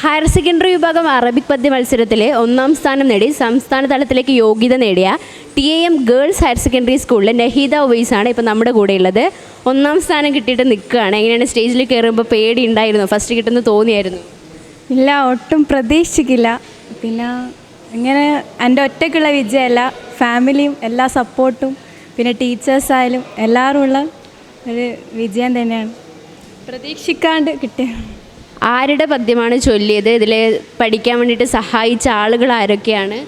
Higher secondary വിഭാഗം Arabic പദ്യ മത്സരത്തിലെ ഒന്നാം സ്ഥാനം നേടി സംസ്ഥാന തലത്തിലേക്ക് യോഗ്യത നേടിയ T A M girls higher secondary സ്കൂളിലെ നഹീദ ഉവൈസാണ് ഇപ്പോൾ നമ്മുടെ കൂടെ ഉള്ളത്. ഒന്നാം സ്ഥാനം കിട്ടിയിട്ട് നിൽക്കുകയാണ്. എങ്ങനെയാണ് സ്റ്റേജിൽ കയറുമ്പോൾ പേടി ഉണ്ടായിരുന്നു? ഫസ്റ്റ് കിട്ടുന്ന തോന്നിയായിരുന്നു. ഇല്ല ഒട്ടും പ്രതീക്ഷിക്കില്ല പിന്നെ ഇങ്ങനെ എന്റെ ഒറ്റയ്ക്കുള്ള വിജയമല്ല. ഫാമിലിയും എല്ലാ സപ്പോർട്ടും പിന്നെ ടീച്ചേഴ്സായാലും എല്ലാവരും ഉള്ള ഒരു വിജയം തന്നെയാണ്. പ്രതീക്ഷിക്കാണ്ട് കിട്ടിയ ആരുടെ പദ്യമാണ് ചൊല്ലിയത്? ഇതിൽ പഠിക്കാൻ വേണ്ടിയിട്ട് സഹായിച്ച ആളുകൾ ആരൊക്കെയാണ്?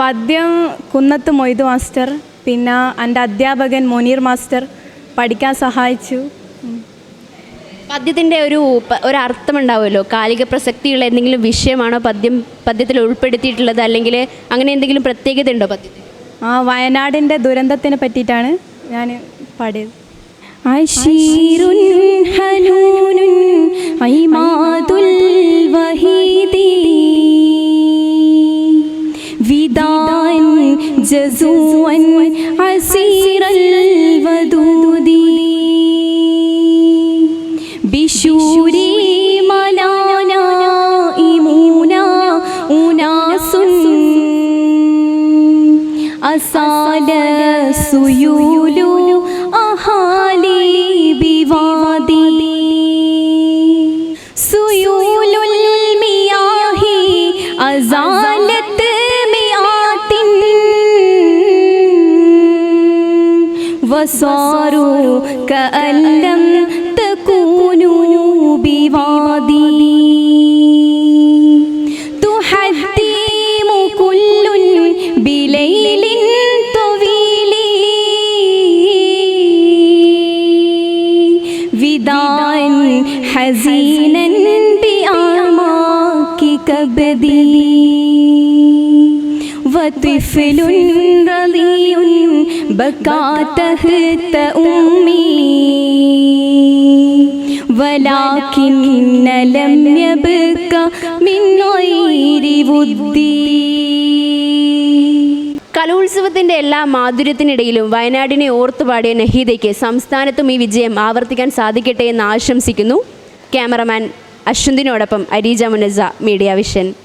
പദ്യം കുന്നത്ത് മൊയ്തു മാസ്റ്റർ പിന്നെ എന്റെ അധ്യാപകൻ മുനീർ മാസ്റ്റർ പഠിക്കാൻ സഹായിച്ചു. പദ്യത്തിന്റെ ഒരു ഒരു അർത്ഥമുണ്ടാവുമല്ലോ കാലിക പ്രസക്തിയുള്ള എന്തെങ്കിലും വിഷയമാണോ പദ്യം പദ്യത്തിൽ ഉൾപ്പെടുത്തിയിട്ടുള്ളത്? അല്ലെങ്കിൽ അങ്ങനെ എന്തെങ്കിലും പ്രത്യേകത ഉണ്ടോ പദ്യത്തിൽ? ആ വയനാടിന്റെ ദുരന്തത്തിനെ പറ്റിയിട്ടാണ് ഞാൻ പാടിയത്. عشير حنون عماد الوحيد. وداعا جزوا عسير الودود. بشوري ملانا إيمونا أناس أصال سيول غزالت مئات وصاروا كأن لم تكونوا بوادي تحتيم كل بليل طويل وداعا حزينا بأعماك كبدي وطفل رضيع بكى تحت أمي ولكن لم يبق من غير ودي കലോത്സവത്തിന്റെ എല്ലാ മാധുര്യത്തിനിടയിലും വയനാടിനെ ഓർത്തുപാടിയ നഹീദയ്ക്ക് സംസ്ഥാനത്തും ഈ വിജയം ആവർത്തിക്കാൻ സാധിക്കട്ടെ എന്ന് ആശംസിക്കുന്നു ക്യാമറമാൻ അശ്വന്തിനോടൊപ്പം അരീജ മുനസ മീഡിയ വിഷൻ ഉമ്മത്തൂർ സഖാഫത്ത്